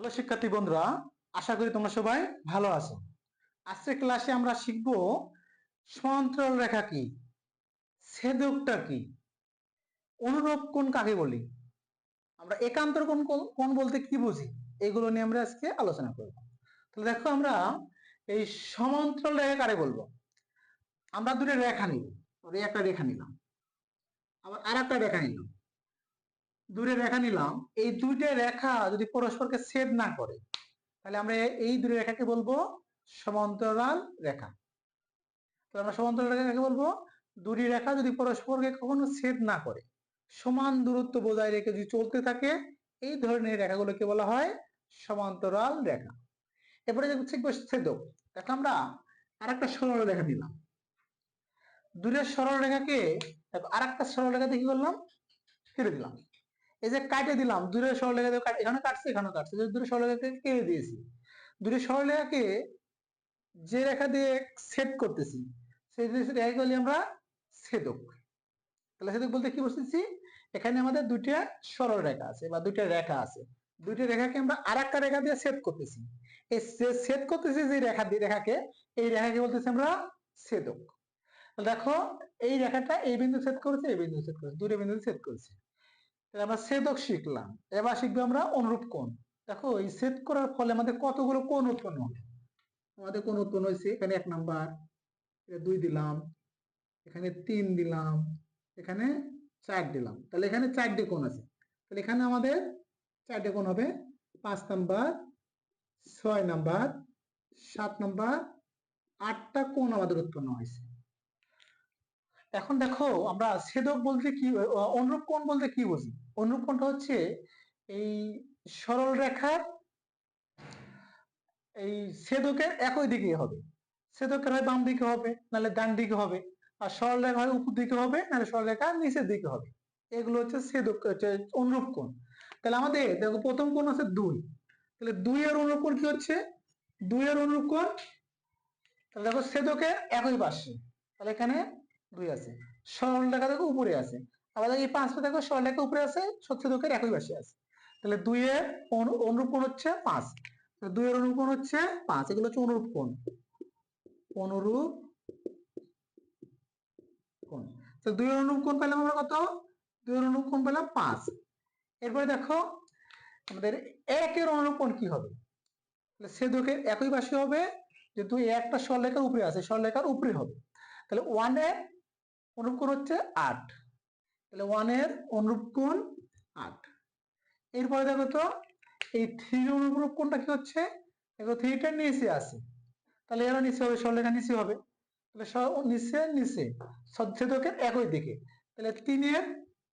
Hello শিক্ষার্থী বন্ধুরা, আশা করি তোমরা সবাই ভালো আছো। আজকের ক্লাসে আমরা শিখব সমান্তরাল রেখা কি, ছেদকটা কি, অনুরূপ কোণ কাকে বলি? আমরা একান্তর কোণ- কোণ বলতে কি বুঝি? এগুলো নিয়ে আমরা আজকে আলোচনা করব। তাহলে দেখো আমরা এই সমান্তরাল রেখা কারে বলব? আমরা দুটো রেখা নিব একটা রেখা নিলাম। আবার আর একটা রেখা নিলাম। দূরে রেখা নিলাম। এই দুইটা রেখা যদি পরস্পরকে ছেদ না করে, তাহলে আমরা এই দুই রেখাকে বলব সমান্তরাল রেখা। তাহলে আমরা সমান্তরাল রেখাকে বলব? দুটি রেখা যদি পরস্পরকে কখনো ছেদ না করে, সমান দূরত্ব বজায় রেখে যদি চলতে থাকে, এই ধরনের রেখাগুলোকে বলা হয় সমান্তরাল রেখা। এরপরে শিখব ছেদক। দেখো আমরা আর একটা সরল রেখা নিলাম। দূরের সরল রেখাকে আর একটা সরল রেখা কি করলাম? ফিরে দিলাম। এই যে কাটে দিলাম দূরের সরলরেখা এখানে কাটছে এখানে কাটছে দূরের সরলরেখাকে কেটে দিয়েছি। দূরের সরলরেখাকে যে রেখা দিয়ে সেট করতেছি, সেই আমরা ছেদক। তাহলে ছেদক বলতে কি বুঝতেছি? এখানে আমাদের দুইটা সরল রেখা আছে, বা দুইটা রেখা আছে। দুইটা রেখাকে আমরা আর একটা রেখা দিয়ে সেট করতেছি। এই সেট করতেছি যে রেখা দিয়ে, রেখাকে, এই রেখাকে বলতেছি আমরা ছেদক। দেখো, এই রেখাটা এই বিন্দু সেট করেছে, এই বিন্দু সেট করেছে, দুটো বিন্দু সেট করেছে। তাহলে আমরা ছেদক শিখলাম। এবার শিখব আমরা অনুরূপ কোণ। দেখো, এই ছেদ করার ফলে আমাদের কতগুলো কোণ উৎপন্ন হবে আমাদের কোণ উৎপন্ন হয়েছে, এখানে এক নাম্বার দুই দিলাম, এখানে তিন দিলাম, এখানে চার দিলাম। তাহলে এখানে চারটে কোণ আছে। তাহলে এখানে আমাদের চারটে কোণ হবে, পাঁচ নাম্বার, ছয় নাম্বার, সাত নাম্বার, আটটা কোণ আমাদের উৎপন্ন হয়েছে। এখন দেখো, আমরা ছেদক বলতে কি অনুরূপ কোণ বলতে কি বুঝি? অনুরূপ কোণটা হচ্ছে এই সরল রেখার, এই ছেদকের একই দিকে হবে। ছেদকের হয় বাম দিকে হবে, নাহলে ডান দিকে হবে। আর সরল রেখা হয় উপর দিকে হবে, নাহলে সরল রেখা নিচের দিকে হবে। এগুলো হচ্ছে ছেদক, হচ্ছে অনুরূপ কোণ। তাহলে আমাদের, দেখো প্রথম কোণ আছে দুই। তাহলে দুই এর অনুরূপ কোণ কি হচ্ছে? দুই এর অনুরূপ কোণ, তাহলে দেখো ছেদকের একই পাশে তাহলে এখানে দুই আছে। সরল রেখা দেখো উপরে আছে। দেখো এই পাঁচটা দেখো সরল রেখা উপরে আছে সচ্ছেদকের একই পাশে আছে। তাহলে দুই এর অনুরূপ হচ্ছে পাঁচ। দুই এর অনুরূপ হচ্ছে পাঁচ, এগুলো হচ্ছে অনুরূপ কোণ। অনুরূপ কোণ। তো দুই এর অনুরূপ কোণ পেলাম আমরা কত? দুই এর অনুরূপ কোণ পেলাম পাঁচ। এরপরে দেখো, আমাদের একের অনুরূপ কি হবে? তাহলে ছেদকের একই পাশে হবে যেহেতু এই একটা সরলরেখার উপরে আছে সরলরেখার উপরে হবে। তাহলে ওয়ানের অনুরূপ কোণ হচ্ছে আট। তাহলে ওয়ানের অনুরূপ আট। এরপরে দেখো তো, এই থ্রি অনুরূপ কোণটা কি হচ্ছে? দেখো থ্রিটার নিচে আছে। তাহলে এরা নিচে হবে, সরলরেখা নিচে হবে। তাহলে নিচে নিচে, সচ্ছেদকের একই দিকে। তাহলে তিনের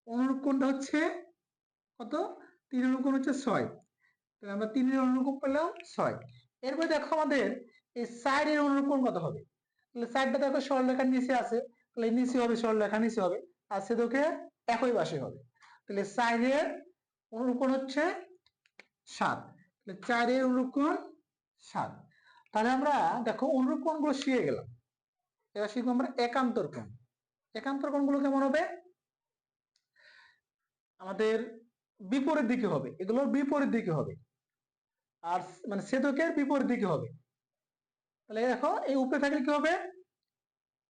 অনুরূপ কোণটা হচ্ছে কত? তিন অনুরূপ হচ্ছে ছয়। তাহলে আমরা তিনের অনুরূপ পেলাম ছয়। এরপরে দেখো আমাদের এই সাইডের অনুরূপ কত হবে? তাহলে সাইডটা দেখো সরলরেখার নিচে আছে। তাহলে নিচে হবে সরলরেখা নিচে হবে। আর সেদকে একই পাশে হবে। তাহলে সাইডের অনুরূপ কোণ হচ্ছে সাত। তাহলে চারের অনুরূপ কোণ সাত। তাহলে আমরা দেখো অনুরূপ কোণগুলো শিখে গেলাম। এবার শিখব আমরা একান্তর কোণ। একান্তর কোণগুলো কেমন হবে? আমাদের বিপরীত দিকে হবে। এগুলোর বিপরীত দিকে হবে। আর মানে ছেদকের বিপরীত দিকে হবে। তাহলে দেখো এই উপরে থাকলে কি হবে?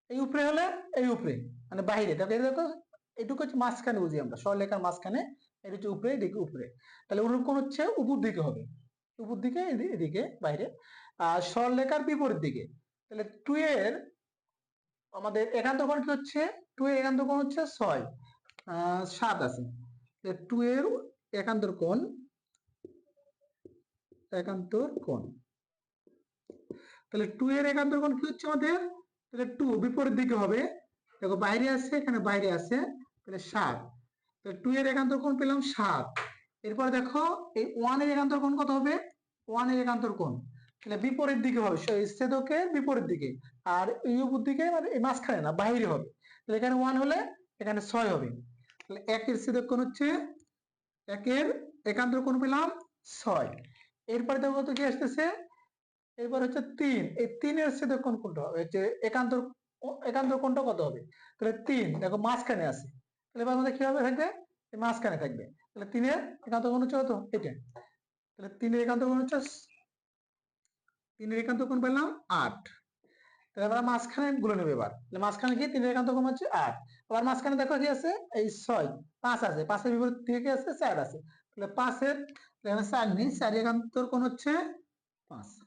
এই উপরে হলে এই উপরে মানে বাইরে দেখো, এই দেখো এটুকু হচ্ছে মাঝখানে বুঝি আমরা। সরলেখার মাঝখানে, এটা হচ্ছে উপরে, এদিকে উপরে। তাহলে অনুরূপ কোণ হচ্ছে উপর দিকে হবে। উপর দিকে, এদি- এদিকে, বাইরে। আর সরলেখার বিপরীত দিকে। তাহলে টু এর আমাদের একান্ত কোণ কি হচ্ছে? টু এর একান্ত কোণ হচ্ছে ছয়। সাত আছে। টু এর একান্তর কোণ একান্তর কোণ। তাহলে টু এর একান্তর কোণ কি হচ্ছে আমাদের? তাহলে টু বিপরীত দিকে হবে। দেখো বাইরে আছে, এখানে বাইরে আছে, তাহলে সাত। তাহলে টু এর একান্তর কোণ পেলাম সাত। এরপর দেখো, এই ওয়ানের একান্তর কোণ কত হবে? ওয়ানের একান্তর কোণ। তাহলে বিপরীত দিকে হবে ছেদকের বিপরীত দিকে। আর এই উপর দিকে মানে মাঝখানে না বাইরে হবে। তাহলে এখানে ওয়ান হলে এখানে ছয় হবে। তাহলে একের ছেদক কোণ হচ্ছে, একের একান্তর কোণ পেলাম ছয়। এরপরে দেখো কত কি আসতেছে? এরপর হচ্ছে তিন। এই তিনের ছেদক কোন কোনটা হবে? হচ্ছে একান্তর, ও- একান্তর কোণটা কত হবে? তাহলে তিন। দেখো মাঝখানে আছে। তাহলে এবার আমাদের কি হবে থাকবে? মাঝখানে থাকবে। তাহলে তিনের একান্ত কোন হচ্ছে কত? এটা তাহলে তিনের একান্ত কোণ হচ্ছে তিনের একান্ত কোন পেলাম আট। তাহলে আমরা মাঝখানে গুলো নেবে এবার। তাহলে মাঝখানে কি? তিনের একান্ত কোন হচ্ছে আট। আবার মাঝখানে দেখো কি আছে? এই ছয়। পাঁচ আছে। পাঁচের বিপরীত থেকে আছে, চার আছে। তাহলে পাঁচের চার নেই। চার একান্তর কোন হচ্ছে পাঁচ।